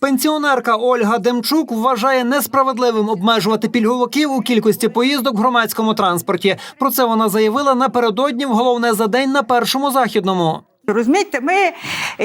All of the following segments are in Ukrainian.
Пенсіонерка Ольга Демчук вважає несправедливим обмежувати пільговиків у кількості поїздок в громадському транспорті. Про це вона заявила напередодні в головне за день на першому західному. Розумієте, ми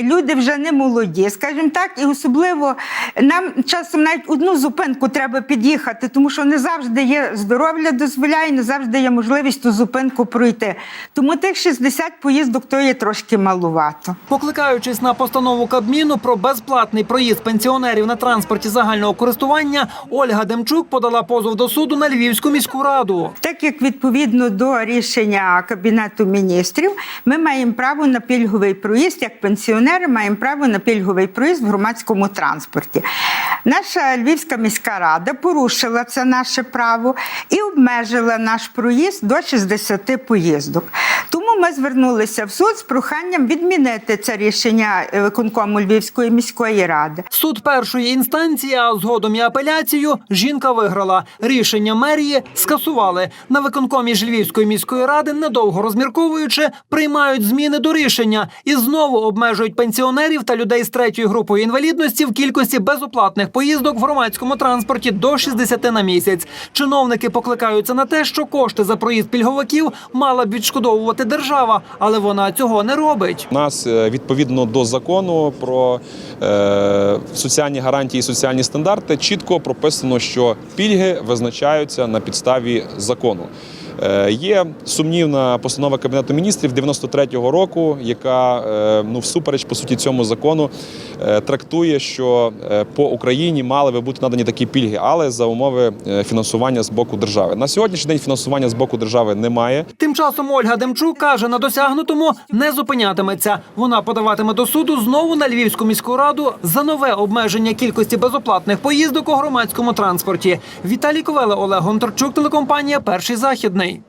люди вже не молоді, скажімо так, і особливо нам часом навіть одну зупинку треба під'їхати, тому що не завжди є здоров'я дозволяє, не завжди є можливість ту зупинку пройти. Тому тих 60 поїздок то є трошки малувато. Покликаючись на постанову Кабміну про безплатний проїзд пенсіонерів на транспорті загального користування, Ольга Демчук подала позов до суду на Львівську міську раду. Так як відповідно до рішення Кабінету міністрів, ми маємо право на пільговий проїзд, як пенсіонери маємо право на пільговий проїзд в громадському транспорті. Наша Львівська міська рада порушила це наше право і обмежила наш проїзд до 60 поїздок. Ми звернулися в суд з проханням відмінити це рішення е, виконкому Львівської міської ради. Суд першої інстанції, а згодом і апеляцію жінка виграла. Рішення мерії скасували. На виконкомі ж Львівської міської ради, недовго розмірковуючи, приймають зміни до рішення і знову обмежують пенсіонерів та людей з третьою групою інвалідності в кількості безоплатних поїздок в громадському транспорті до 60 на місяць. Чиновники покликаються на те, що кошти за проїзд пільговиків мала б відшкодовувати держава, але вона цього не робить. У нас е, відповідно до закону про е, соціальні гарантії і соціальні стандарти чітко прописано, що пільги визначаються на підставі закону. Е, Є сумнівна постанова Кабінету міністрів 93-го року, яка е, ну всупереч по суті цьому закону трактує, що е, по Україні мали би бути надані такі пільги, але за умови е, фінансування з боку держави. На сьогоднішній день фінансування з боку держави немає. Тим часом Ольга Демчук каже, на досягнутому не зупинятиметься. Вона подаватиме до суду знову на Львівську міську раду за нове обмеження кількості безоплатних поїздок у громадському транспорті. Віталій Ковеле, Олег Гонторчук, телекомпанія Перший західний.